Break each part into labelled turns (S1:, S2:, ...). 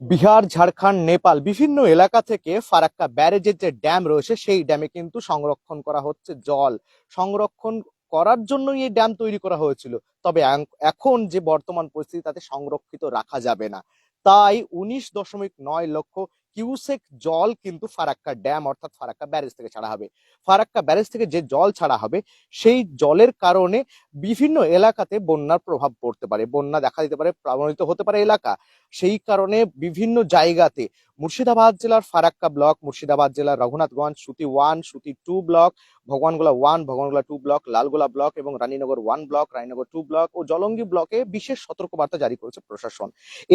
S1: বিহার, ঝাড়খণ্ড, নেপাল বিভিন্ন এলাকা থেকে ফারাক্কা ব্যারেজের যে ড্যাম রয়েছে, সেই ড্যামে কিন্তু সংরক্ষণ করা হচ্ছে জল। সংরক্ষণ করার জন্যই এই ড্যাম তৈরি করা হয়েছিল। তবে এখন যে বর্তমান পরিস্থিতি, তাতে সংরক্ষিত রাখা যাবে না। তাই উনিশ দশমিক নয় লক্ষ কিউসেক জল কিন্তু ফারাক্কা ড্যাম অর্থাৎ ফারাক্কা ব্যারেজ থেকে ছাড়া হবে। ফারাক্কা ব্যারেজ থেকে যে জল ছাড়া হবে, সেই জলের কারণে বিভিন্ন এলাকাতে বন্যার প্রভাব পড়তে পারে। বন্যা দেখা দিতে পারে প্রভাবিত হতে পারে এলাকা। সেই কারণে বিভিন্ন জায়গাতে মুর্শিদাবাদ জেলার ফারাক্কা ব্লক, মুর্শিদাবাদ জেলার Raghunathganj, Suti one Suti two block, Bhagwangola one Bhagwangola two block, Lalgola block এবং Raninagar one block, Raninagar two block ও জলঙ্গি ব্লকে বিশেষ সতর্কবার্তা জারি করেছে প্রশাসন।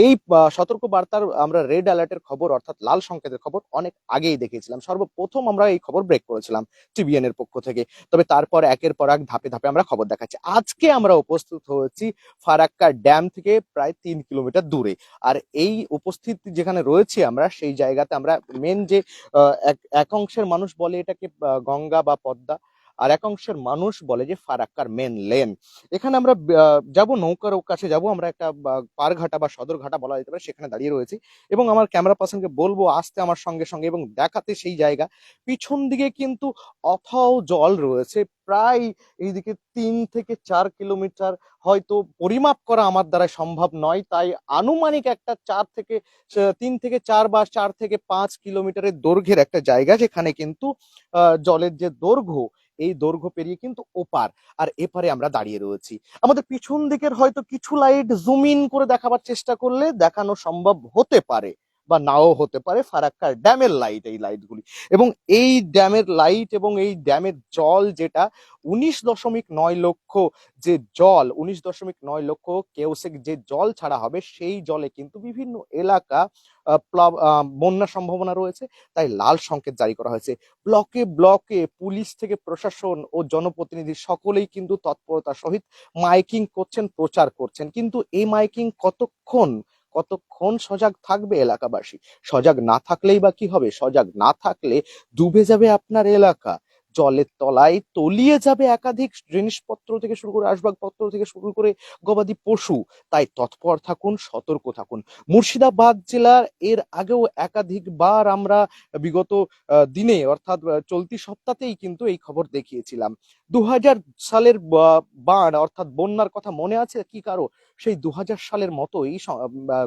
S1: এই সতর্কবার্তার আমরা রেড অ্যালার্টের খবর অর্থাৎ লাল সংকেতের খবর অনেক আগেই দেখিয়েছিলাম। সর্বপ্রথম আমরা এই খবর ব্রেক করেছিলাম টিবিএন এর পক্ষ থেকে। তবে তারপর একের পর এক ধাপে ধাপে আমরা খবর দেখাচ্ছি। আজকে আমরা উপস্থিত হয়েছি ফারাক্কা ড্যাম থেকে প্রায় তিন কিলোমিটার দূরে। আর এই উপস্থিত যেখানে রয়েছি আমরা সেই জায়গাতে আমরা মেন যে এক- অংশের মানুষ বলে এটাকে গঙ্গা বা পদ্মা আর এক অংশের মানুষ বলে যে ফারাক্কার মেন লেন। এখানে আমরা যাব নৌকার কাছে, যাব আমরা একটা পারঘাটা বা সদরঘাটা বলা যেতে পারে, সেখানে দাঁড়িয়ে রয়েছি। এবং আমার ক্যামেরা পার্সনকে বলব, আসতে আমার সঙ্গে সঙ্গে এবং দেখাতে সেই জায়গা। পিছন দিকে কিন্তু অথাও জল রয়েছে। প্রায় এইদিকে তিন থেকে চার কিলোমিটার হয়তো পরিমাপ করা আমার দ্বারা সম্ভব নয়। তাই আনুমানিক একটা চার থেকে তিন থেকে চার বা চার থেকে পাঁচ কিলোমিটারের দৈর্ঘ্যের একটা জায়গা, যেখানে কিন্তু জলের যে দৈর্ঘ্য এই দৈর্ঘ্য পেরিয়ে কিন্তু ওপার আর এপারে আমরা দাঁড়িয়ে রয়েছি। আমাদের পিছন দিকের হয়তো কিছু লাইট জুম ইন করে দেখাবার চেষ্টা করলে দেখানো সম্ভব হতে পারে। বা নাও হতে পারে ফারাক্কার ড্যামের লাইট এই লাইটগুলি এবং এই ড্যামের লাইট এবং এই ড্যামের জল যেটা উনিশ দশমিক নয় লক্ষ যে জল, উনিশ দশমিক নয় লক্ষ কেউসেক যে জল ছাড়া হবে সেই জলে কিন্তু বিভিন্ন এলাকা বন্যার সম্ভাবনা রয়েছে। তাই লাল সংকেত জারি করা হয়েছে। ব্লকে ব্লকে পুলিশ থেকে প্রশাসন ও জনপ্রতিনিধি সকলেই কিন্তু তৎপরতার সহিত মাইকিং করছেন, প্রচার করছেন। কিন্তু এই মাইকিং কতক্ষণ কতক্ষণ সজাগ থাকবে এলাকাবাসী? সজাগ না থাকলেই বা কি হবে? সজাগ না থাকলে ডুবে যাবে আপনার এলাকা। জলের তলায় তলিয়ে যাবে একাধিক জিনিসপত্র থেকে শুরু করে আসবাবপত্র থেকে শুরু করে গবাদি পশু। তাই তৎপর থাকুন, সতর্ক থাকুন। মুর্শিদাবাদ জেলার এর আগেও একাধিকবার আমরা বিগত দিনে অর্থাৎ চলতি সপ্তাহতেই কিন্তু এই খবর দেখিয়েছিলাম। দু হাজার সালের বা- বান অর্থাৎ বন্যার কথা মনে আছে কি কারও? সেই দু হাজার সালের মতোই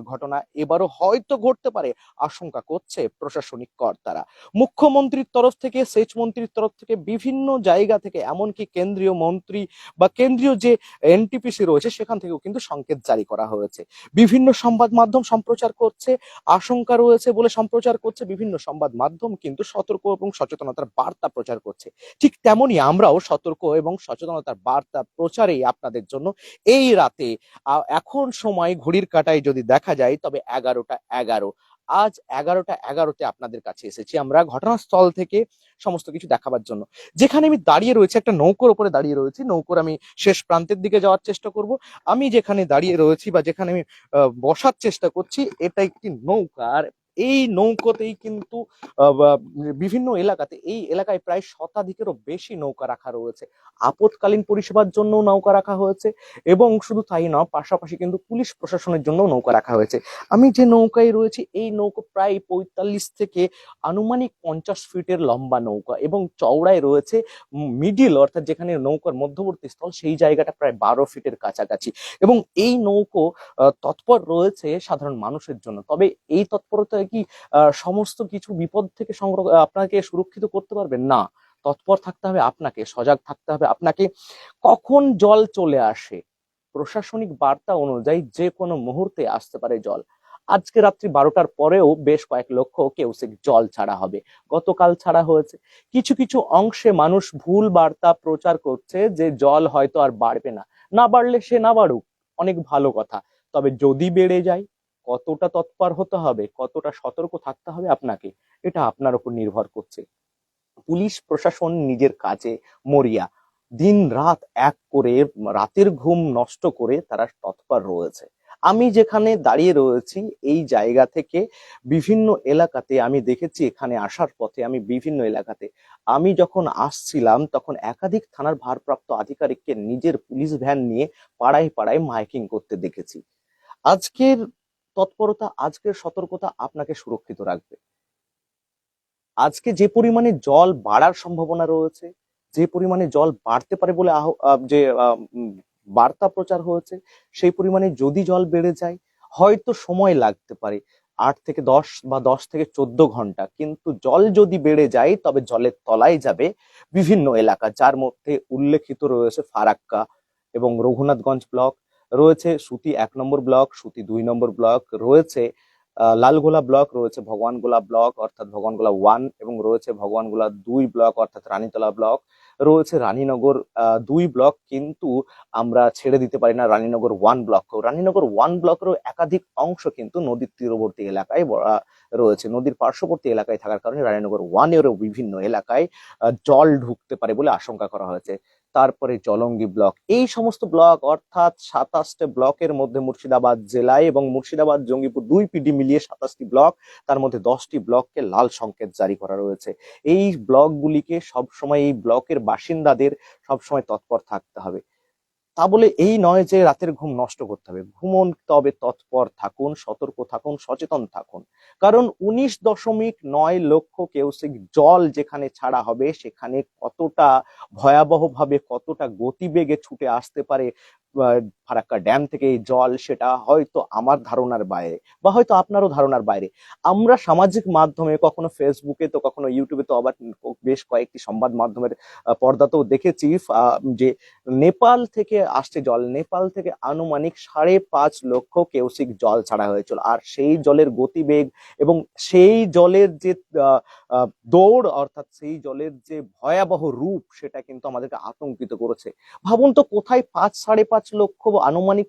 S1: ঘটনা এবারও হয়তো ঘটতে পারে, আশঙ্কা করছে প্রশাসনিক কর্তারা। মুখ্যমন্ত্রীর তরফ থেকে, সেচ মন্ত্রীর তরফ থেকে বিভিন্ন জায়গা থেকে, এমনকি কেন্দ্রীয় মন্ত্রী বা কেন্দ্রীয় যে এনটিপিসি রয়েছে, সেখান থেকেও কিন্তু সংকেত জারি করা হয়েছে। বিভিন্ন সংবাদ মাধ্যম সম্প্রচার করছে, আশঙ্কা রয়েছে বলে সম্প্রচার করছে, বিভিন্ন সংবাদ মাধ্যম কিন্তু সতর্ক এবং সচেতনতার বার্তা প্রচার করছে। ঠিক তেমনি আমরাও সতর্ক এবং সচেতনতার বার্তা প্রচারেই আপনাদের জন্য এই রাতে এখন সময় ঘড়ির কাটায় যদি দেখা যায়, তবে এগারোটা এগারো। আজ এগারোটা এগারোতে আপনাদের কাছে এসেছি আমরা ঘটনাস্থল থেকে সমস্ত কিছু দেখাবার জন্য। যেখানে আমি দাঁড়িয়ে রয়েছে, একটা নৌকোর উপরে দাঁড়িয়ে রয়েছি। নৌকোর আমি শেষ প্রান্তের দিকে যাওয়ার চেষ্টা করব। আমি যেখানে দাঁড়িয়ে রয়েছি বা যেখানে আমি বসার চেষ্টা করছি, এটা একটি নৌকা। আর এই নৌকোতেই কিন্তু বিভিন্ন এলাকাতে এই এলাকায় প্রায় শতাধিকেরও বেশি নৌকা রাখা রয়েছে। আপৎকালীন পরিষেবার জন্য নৌকা রাখা হয়েছে এবং শুধু তাই নয় পাশাপাশি কিন্তু পুলিশ প্রশাসনের জন্য নৌকা রাখা হয়েছে। আমি যে নৌকায় রয়েছি, এই নৌকো প্রায় পঁয়তাল্লিশ থেকে আনুমানিক পঞ্চাশ ফিটের লম্বা নৌকা এবং চওড়ায় রয়েছে মিডিল, অর্থাৎ যেখানে নৌকার মধ্যবর্তী স্থল, সেই জায়গাটা প্রায় বারো ফিটের কাছাকাছি। এবং এই নৌকো তৎপর রয়েছে সাধারণ মানুষের জন্য। তবে এই তৎপরতা কি সমস্ত কিছু বিপদ থেকে সংগ্রহ আপনাকে সুরক্ষিত করতে পারবে না। তৎপর থাকতে হবে আপনাকে, সজাগ থাকতে হবে আপনাকে। কখন জল চলে আসে? প্রশাসনিক বার্তা অনুযায়ী যে কোনো মুহূর্তে আসতে পারে জল। আজকে রাত্রি বারোটার পরেও বেশ কয়েক লক্ষ কেউসেক জল ছাড়া হবে। গতকাল ছাড়া হয়েছে। কিছু কিছু অংশে মানুষ ভুল বার্তা প্রচার করছে যে জল হয়তো আর বাড়বে না। না বাড়লে সে না বাড়ুক। অনেক ভালো কথা। তবে যদি বেড়ে যায় কতটা তৎপর হতে হবে, কতটা সতর্ক থাকতে হবে আপনাকে, এটা আপনার উপর নির্ভর করছে। পুলিশ প্রশাসন নিজের কাজে মরিয়া, দিন রাত এক করে, রাতের ঘুম নষ্ট করে তারা তৎপর রয়েছে। আমি যেখানে দাঁড়িয়ে রয়েছি, এই জায়গা থেকে বিভিন্ন এলাকাতে আমি দেখেছি, এখানে আসার পথে আমি বিভিন্ন এলাকাতে। আমি যখন আসছিলাম, তখন একাধিক থানার ভারপ্রাপ্ত আধিকারিককে নিজের পুলিশ ভ্যান নিয়ে পাড়ায় পাড়ায় মাইকিং করতে দেখেছি। আজকের তৎপরতা, আজকের সতর্কতা আপনাকে সুরক্ষিত রাখবে। আজকে যে পরিমাণে জল বাড়ার সম্ভাবনা রয়েছে, যে পরিমাণে জল বাড়তে পারে বলে যে বার্তা প্রচার হয়েছে, সেই পরিমাণে যদি জল বেড়ে যায়, হয়তো সময় লাগতে পারে, আট থেকে দশ বা দশ থেকে চোদ্দ ঘণ্টা। কিন্তু জল যদি বেড়ে যায়, তবে জলের তলায় যাবে বিভিন্ন এলাকা, যার মধ্যে উল্লেখিত রয়েছে ফারাক্কা এবং রঘুনাথগঞ্জ ব্লক রয়েছে, সুতি এক নম্বর ব্লক, সুতি দুই নম্বর ব্লক, রয়েছে লালগোলা ব্লক, রয়েছে ভগবানগোলা ব্লক, অর্থাৎ ভগবানগোলা ওয়ান এবং রয়েছে ভগবানগোলা দুই ব্লক, অর্থাৎ রানীতলা ব্লক, রয়েছে রানীনগর দুই ব্লক, কিন্তু আমরা ছেড়ে দিতে পারি না রানীনগর ওয়ান ব্লককেও। রানীনগর ওয়ান ব্লকেরও একাধিক অংশ কিন্তু নদীর তীরবর্তী এলাকায় রয়েছে। নদীর পার্শ্ববর্তী এলাকায় থাকার কারণে রানীনগর ওয়ানেরও বিভিন্ন এলাকায় জল ঢুকতে পারে বলে আশঙ্কা করা হয়েছে। তারপরে জলঙ্গি ব্লক। এই সমস্ত ব্লক অর্থাৎ সাতাশটা ব্লকের মধ্যে মুর্শিদাবাদ জেলায় এবং মুর্শিদাবাদ, জঙ্গিপুর দুই পিডি মিলিয়ে সাতাশটি ব্লক, তার মধ্যে দশটি ব্লককে লাল সংকেত জারি করা রয়েছে। এই ব্লকগুলিকে সবসময় এই ব্লকের বাসিন্দাদের সবসময় তৎপর থাকতে হবে। তা বলে এই নয় যে রাতের ঘুম নষ্ট করতে হবে। ঘুমন, তবে তৎপর থাকুন, সতর্ক থাকুন, সচেতন থাকুন। কারণ উনিশ দশমিক নয় লক্ষ কেউসিক জল যেখানে ছাড়া হবে, সেখানে কতটা ভয়াবহভাবে কতটা গতিবেগে ছুটে আসতে পারে ফারাক্কা ড্যাম থেকে এই জল, সেটা হয়তো আমার ধারণার বাইরে, বা হয়তো আপনারও ধারণার বাইরে। আমরা সামাজিক মাধ্যমে, কখনো ফেসবুকে তো, কখনো ইউটিউবে তো, আবার বেশ কয়েকটি সংবাদ মাধ্যমের পর্দাতেও দেখেছি যে নেপাল থেকে আসছে জল। নেপাল থেকে আনুমানিক সাড়ে পাঁচ লক্ষ কেউসিক জল ছাড়া হয়েছিল। আর সেই জলের গতিবেগ এবং সেই জলের যে দৌড়, অর্থাৎ সেই জলের যে ভয়াবহ রূপ, সেটা কিন্তু আমাদেরকে আতঙ্কিত করেছে। ভাবুন তো কোথায় পাঁচ, সাড়ে পাঁচ লক্ষ আনুমানিক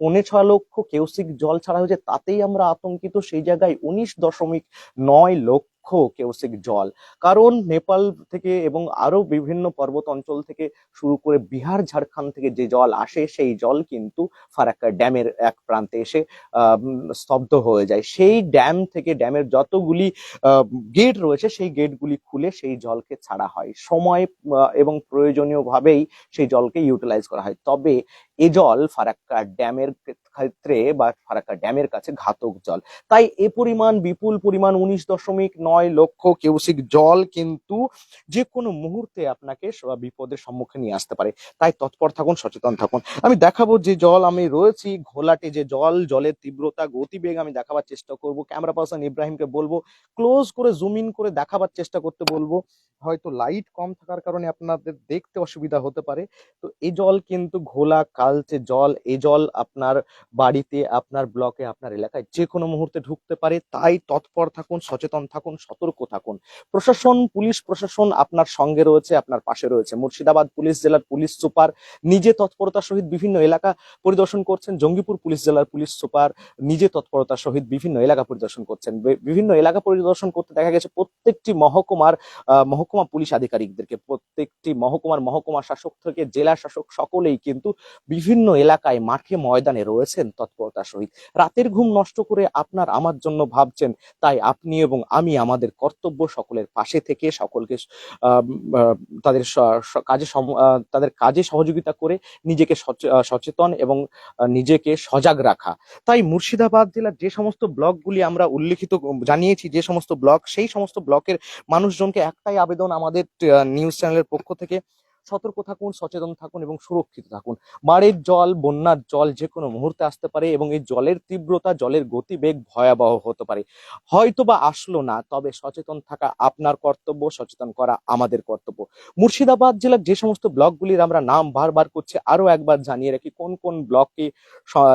S1: পৌনে ছয় লক্ষ কেউসিক জল ছাড়া হয়েছে, তাতেই আমরা আতঙ্কিত। সেই জায়গায় উনিশ দশমিক নয় লক্ষ কেউসিক জল। কারণ নেপাল থেকে এবং আরও বিভিন্ন পর্বত অঞ্চল থেকে শুরু করে বিহার, ঝাড়খণ্ড থেকে যে জল আসে, সেই জল কিন্তু ফারাক্কা ড্যামের এক প্রান্তে এসে স্তব্ধ হয়ে যায়। সেই ড্যাম থেকে ড্যামের যতগুলি গেট রয়েছে, সেই গেটগুলি খুলে সেই জলকে ছাড়া হয়। সময় এবং প্রয়োজনীয়ভাবেই সেই জলকে ইউটিলাইজ করা হয়। তবে এ জল ফারাক্কা ড্যামের ক্ষেত্রে বা ফারাক্কা ড্যামের কাছে ঘাতক জল। তাই এ পরিমাণ বিপুল পরিমাণ উনিশ দশমিক নয় লক্ষ কিউসিক জল কিন্তু যে কোনো মুহূর্তে আপনাকে বিপদের সম্মুখে নিয়ে আসতে পারে। তাই তৎপর থাকুন, সচেতন থাকুন। আমি দেখাবো যে জল আমি রয়েছি, ঘোলাটে যে জল, জলের তীব্রতা, গতিবেগ আমি দেখাবার চেষ্টা করব। ক্যামেরা পার্সন ইব্রাহিমকে বলব, ক্লোজ করে, জুম ইন করে দেখাবার চেষ্টা করতে বলব। হয়তো লাইট কম থাকার কারণে আপনাদের দেখতে অসুবিধা হতে পারে। তো এই জল কিন্তু ঘোলা, কালচে জল এই জল আপনার বাড়িতে, আপনার ব্লকে, আপনার এলাকায় যে কোনো মুহূর্তে ঢুকতে পারে। তাই তৎপর থাকুন, সচেতন থাকুন সতর্ক থাকুন। প্রশাসন, পুলিশ প্রশাসন আপনার সঙ্গে রয়েছে, আপনার পাশে রয়েছে। মুর্শিদাবাদ পুলিশ জেলার পুলিশ সুপার, নিজে তৎপরতার সহিত বিভিন্ন এলাকা পরিদর্শন করছেন। জঙ্গিপুর পুলিশ জেলার পুলিশ সুপার, নিজে তৎপরতার সহিত বিভিন্ন এলাকা পরিদর্শন করছেন। বিভিন্ন এলাকা পরিদর্শন করতে দেখা গেছে, প্রত্যেকটি মহকুমার মহকুমা পুলিশ আধিকারিকদেরকে, প্রত্যেকটি মহকুমার মহকুমা শাসক থেকে জেলা শাসক সকলেই কিন্তু বিভিন্ন এলাকায় মাঠে ময়দানে রয়েছেন তৎপরতার সহিত। রাতের ঘুম নষ্ট করে আপনার আমার জন্য ভাবছেন, তাই আপনি এবং আমি আমাদের কর্তব্য সকলের পাশে থেকে সকলকে তাদের কাজে তাদের কাজে সহযোগিতা করে নিজেকে সচে- সচেতন এবং নিজেকে সজাগ রাখা। তাই মুর্শিদাবাদ জেলার যে সমস্ত ব্লকগুলি আমরা উল্লেখিত, জানিয়েছি যে সমস্ত ব্লক, সেই সমস্ত ব্লকের মানুষজনকে একটাই আবেদন আমাদের নিউজ চ্যানেলের পক্ষ থেকে সতর্ক থাকুন, সচেতন থাকুন এবং সুরক্ষিত থাকুন। বাড়ির জল, বন্যার জল যে কোনো মুহূর্তে আসতে পারে এবং এই জলের তীব্রতা, জলের গতিবেগ ভয়াবহ হতে পারে। হয়তো বা আসলো না, তবে সচেতন থাকা আপনার কর্তব্য, সচেতন করা আমাদের কর্তব্য। মুর্শিদাবাদ জেলার যে সমস্ত ব্লকগুলির আমরা নাম বারবার করছি, আরও একবার জানিয়ে রাখি, কোন কোন ব্লকে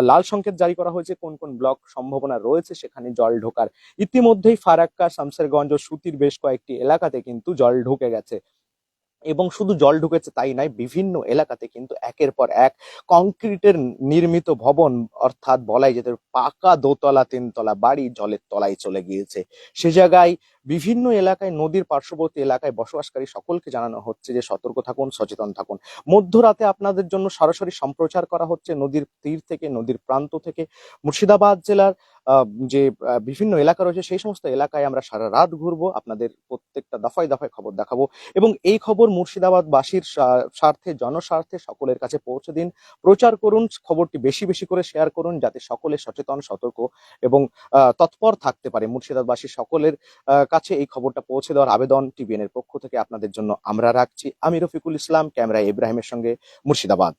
S1: লাল সংকেত জারি করা হয়েছে, কোন কোন ব্লক সম্ভাবনা রয়েছে, সেখানে জল ঢোকার। ইতিমধ্যেই ফারাক্কা শামসেরগঞ্জ ও সুতির বেশ কয়েকটি এলাকাতে কিন্তু জল ঢুকে গেছে। এবং শুধু জল ঢুকেছে তাই নয়, বিভিন্ন এলাকাতে কিন্তু একের পর এক কংক্রিটের নির্মিত ভবন অর্থাৎ বলাই যেতে পাকা দোতলা, তিনতলা বাড়ি জলের তলায় চলে গিয়েছে। সে জায়গায় বিভিন্ন এলাকায়, নদীর পার্শ্ববর্তী এলাকায় বসবাসকারী সকলকে জানানো হচ্ছে যে সতর্ক থাকুন, সচেতন থাকুন। মধ্যরাতে আপনাদের জন্য সরাসরি সম্প্রচার করা হচ্ছে নদীর তীর থেকে, নদীর প্রান্ত থেকে। মুর্শিদাবাদ জেলার যে বিভিন্ন এলাকা রয়েছে, সেই সমস্ত এলাকায় আমরা সারা রাত ঘুরবো, আপনাদের প্রত্যেকটা দফায় দফায় খবর দেখাবো এবং এই খবর মুর্শিদাবাদবাসীর স্বা- স্বার্থে, জনস্বার্থে সকলের কাছে পৌঁছে দিন। প্রচার করুন, খবরটি বেশি বেশি করে শেয়ার করুন যাতে সকলে সচেতন, সতর্ক এবং তৎপর থাকতে পারে। মুর্শিদাবাদবাসী সকলের কাছে এই খবরটা পৌঁছে দেওয়ার আবেদন টিভিএন এর পক্ষ থেকে আপনাদের জন্য আমরা রাখছি। আমি রফিকুল ইসলাম ক্যামেরা ইব্রাহিমের সঙ্গে মুর্শিদাবাদ।